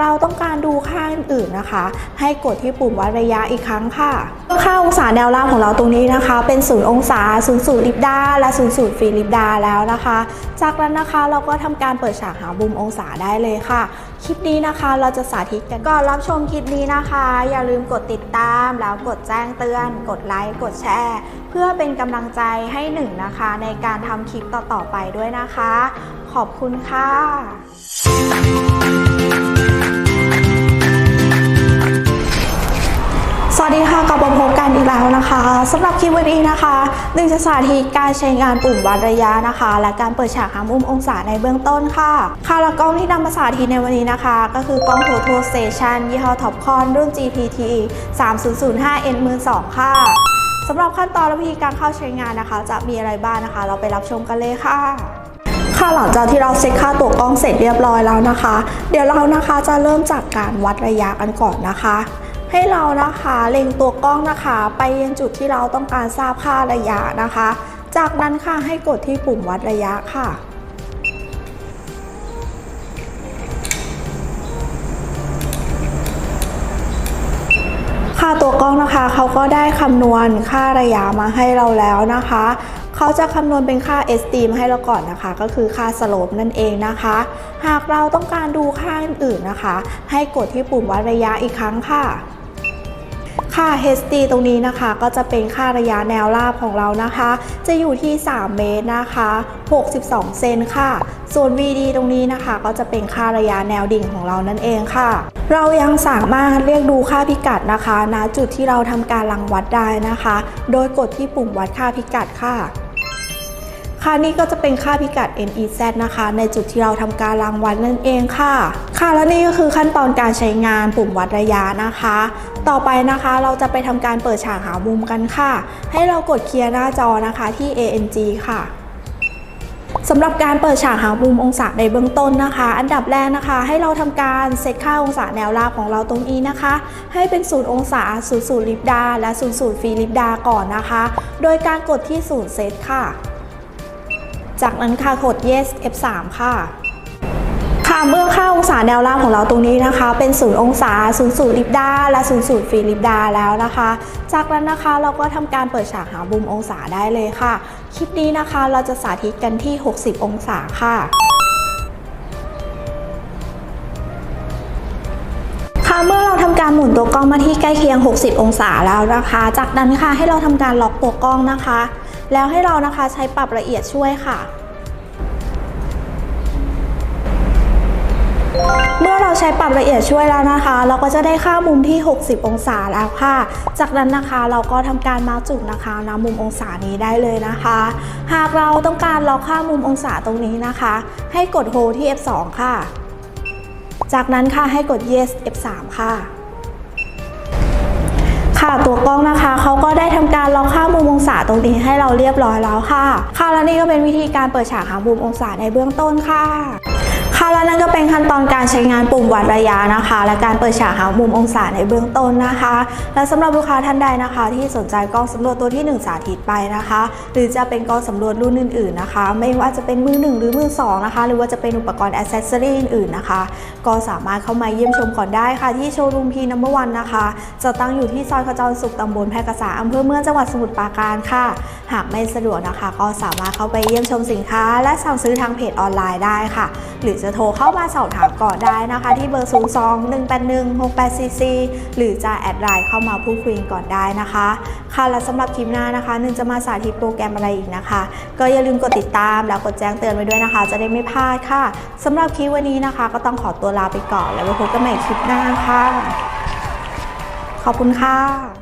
เราต้องการดูค่าอื่นๆนะคะ ให้กดที่ปุ่มวัดระยะอีกครั้งค่ะค่าองศาแนวราบของเราตรงนี้นะคะ เป็น0องศา0 0ลิบดาและ0 0ฟรีลิบดาแล้วนะคะ จากนั้นนะคะเราก็ทำการเปิดฉากหามุมองศาได้เลยค่ะ คลิปนี้นะคะเราจะสาธิตกันก่อนรับชมคลิปนี้นะคะ อย่าลืมกดติดตามแล้วกดแจ้งเตือน กดไลค์กดแชร์ เพื่อเป็นกำลังใจให้หนึ่งนะคะ ในการทำคลิปต่อๆไปด้วยนะคะ ขอบคุณค่ะ สำหรับคลิปวันนี้นะคะหนึ่งจะสาธิตการใช้งานปุ่มวัดระยะนะคะ และการเปิดฉากหามุมองศาในเบื้องต้นค่ะ ค่ะและกล้องที่นำมาสาธิตในวันนี้นะคะ ก็คือกล้อง Total Station ยี่ห้อ Topcon รุ่น GPT 3005 N มือ2ค่ะสำหรับขั้นตอนและวิธีการเข้าใช้งานนะคะ จะมีอะไรบ้างนะคะ เราไปรับชมกันเลยค่ะค่ะหลังจากที่เราเซ็ตค่าตัวกล้องเสร็จเรียบร้อยแล้วนะคะ เดี๋ยวเรานะคะจะเริ่มจากการวัดระยะกันก่อนนะคะ ให้เรานะคะเล็งตัวกล้องนะคะ ไปยังจุดที่เราต้องการทราบค่าระยะนะคะ จากนั้นค่ะให้กดที่ปุ่มวัดระยะค่ะค่าตัวกล้องนะคะเขาก็ได้คำนวณค่าระยะมาให้เราแล้วนะคะ เขาจะคำนวณเป็นค่า SD มาให้เราก่อนนะคะ ก็คือค่าสโลปนั่นเองนะคะ หากเราต้องการดูค่าอื่นๆนะคะ ให้กดที่ปุ่มวัดระยะอีกครั้งค่ะ ค่า HD ตรงนี้นะคะก็จะเป็นค่าระยะแนวราบของเรานะคะ จะอยู่ที่ 3 เมตรนะคะ 62 เซนค่ะ ส่วน VD ตรงนี้นะคะ ก็จะเป็นค่าระยะแนวดิ่งของเรานั่นเองค่ะ เรายังสามารถเรียกดูค่าพิกัดนะคะณจุดที่เราทำการรังวัดได้นะคะ โดยกดที่ปุ่มวัดค่าพิกัดค่ะ ค่านี้ก็จะเป็นค่าพิกัด NEZ นะคะ ในจุดที่เราทำการรางวัดนั่นเองค่ะ ค่ะและนี่ก็คือขั้นตอนการใช้งานปุ่มวัดระยะนะคะ ต่อไปนะคะเราจะไปทำการเปิดฉากหามุมกันค่ะ ให้เรากดเคลียร์หน้าจอนะคะที่ ANG ค่ะสำหรับการเปิดฉากหามุมองศาในเบื้องต้นนะคะ อันดับแรกนะคะ ให้เราทำการเซตค่าองศาแนวราบของเราตรงนี้นะคะ ให้เป็น0องศา0 0ลิบดาและ0 0ฟรีลิบดาก่อนนะคะ โดยการกดที่0เซตค่ะ จากนั้นค่ะกด yes F3 ค่ะค่ะเมื่อค่าองศาแนวราบของเราตรงนี้นะคะ เป็น0องศา0 0ลิบดาและ0 0ฟรีลิบดาแล้วนะคะ จากนั้นนะคะเราก็ทำการเปิดฉากหามุมองศาได้เลยค่ะ คลิปนี้นะคะเราจะสาธิตกันที่ 60 องศาค่ะค่ะเมื่อเราทำการหมุนตัวกล้องมาที่ใกล้เคียง 60 องศาแล้วนะคะ จากนั้นค่ะให้เราทำการล็อกตัวกล้องนะคะ แล้วให้เรานะคะใช้ปรับละเอียดช่วยค่ะ เมื่อเราใช้ปรับละเอียดช่วยแล้วนะคะ เราก็จะได้ค่ามุมที่ 60 องศาแล้วค่ะ จากนั้นนะคะเราก็ทำการมาจุดนะคะณมุมองศานี้ได้เลยนะคะ หากเราต้องการล็อกค่ามุมองศาตรงนี้นะคะ ให้กด hold ที่ F2 ค่ะ จากนั้นค่ะให้กด yes F3 ค่ะค่ะตัวกล้องนะคะเขาก็ได้ ศาตรงนี้ให้เราเรียบร้อยแล้วค่ะ ค่ะและนี่ก็เป็นวิธีการเปิดฉากหามุมองศาในเบื้องต้นค่ะ ค่ะและนั่นก็เป็นขั้นตอนการใช้งานปุ่มวัดระยะนะคะ และการเปิดฉากหามุมองศาในเบื้องต้นนะคะ และสำหรับลูกค้าท่านใดนะคะ ที่สนใจกล้องสำรวจตัวที่ 1 สาธิตไปนะคะ หรือจะเป็นกล้องสำรวจรุ่นอื่นๆนะคะ ไม่ว่าจะเป็นมือหนึ่งหรือมือสองนะคะ หรือว่าจะเป็นอุปกรณ์อ c เซสซอรี่อื่นๆนะคะ ก็สามารถเข้ามาเยี่ยมชมก่อนได้ค่ะ ที่โชว์รูมพีนัมเบอร์วันนะคะ จะตั้งอยู่ที่ซอยขจรสุขตำบลแพรกษาอำเภอเมืองจังหวัดสมุทรปราการค่ะ หากไม่สะดวกนะคะ ก็สามารถเข้าไปเยี่ยมชมสินค้า และสั่งซื้อทางเพจออนไลน์ได้ค่ะ หรือจะโทรเข้ามาสอบถามก่อนได้นะคะ ที่เบอร์ 0 2 1 8 1 6 8 4 4 หรือจะแอดไลน์เข้ามาพูดคุยก่อนได้นะคะ ค่ะและสำหรับคลิปหน้านะคะนึงจะมาสาธิตโปรแกรมอะไรอีกนะคะ ก็อย่าลืมกดติดตามแล้วกดแจ้งเตือนไว้ด้วยนะคะ จะได้ไม่พลาดค่ะสำหรับคลิปวันนี้นะคะ ก็ต้องขอตัวลาไปก่อน แล้วไว้พบกันใหม่คลิปหน้าค่ะ ขอบคุณค่ะ